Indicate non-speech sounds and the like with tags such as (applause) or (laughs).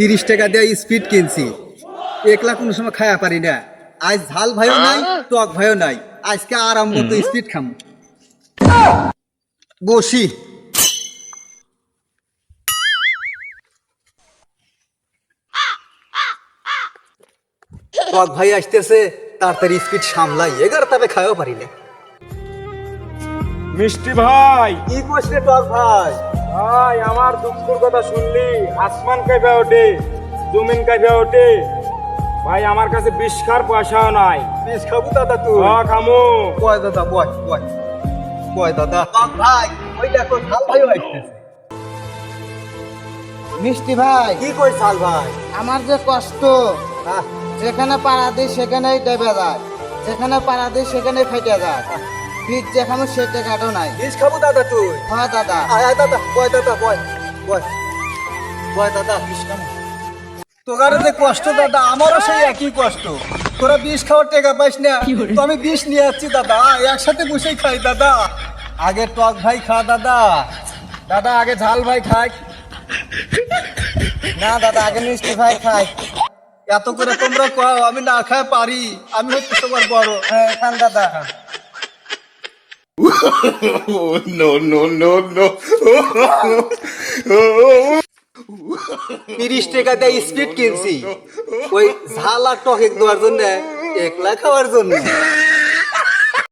তিরিশ টাকা দিয়ে স্পিড কিনছি। একলা কোনো সময় খায়া পারি না। আজ ঝাল ভাইও নাই টক ভাইও নাই। আজকে আরাম মতো স্পিড খাম। বসি। টক ভাই আসতেছে তাড়াতাড়ি স্পিড সামলাই। এগারো তবে খাইও পারি না। মিষ্টি ভাই! কি করছে টক ভাই? ভাই আমার দুঃখের কথা শুনলি। আসমান কাইবা ওঠে জমিন কাইবা ওঠে। ভাই আমার কাছে বিষ খার পয়সাও নাই। বেশ খাব দাদা তুই। হ খামু। বয় দাদা বয় বয় বয় দাদা? ভাই ওই দেখো ঝাল আসতেছে। মিষ্টি ভাই। কি কই ঝাল ভাই? আমার যে কষ্ট আহ, যেখানে পাড়া দিই সেখানেই ডেবে যায়। যেখানে পাড়া দিই সেখানেই ফেটে যায়। বীজ যেখানে সে টাকাটাও নাই। খাব দাদা তুই? হ্যাঁ দাদা। আয় আয় দাদা। বয় দাদা বয়। বয়। বয় দাদা তোকার যে কষ্ট দাদা আমারও সেই একই কষ্ট। তোরা বিষ খাওয়ার টেকা পাইস না। তো আমি বিষ নিয়ে যাচ্ছি দাদা। একসাথে বসেই খাই দাদা। আগে টক ভাই খা দাদা। দাদা আগে ঝাল ভাই খাই। না দাদা আগে মিষ্টি ভাই খাই। এত করে তোমরা কও আমি না খাই পারি। আমি হচ্ছে তোমার বড়। হ্যাঁ খান দাদা। (laughs) তিরিশ টাকা দিয়ে স্পিড কিনছি। ওই ঝাল আর টক এক দেওয়ার জন্য একলা খাওয়ার জন্য।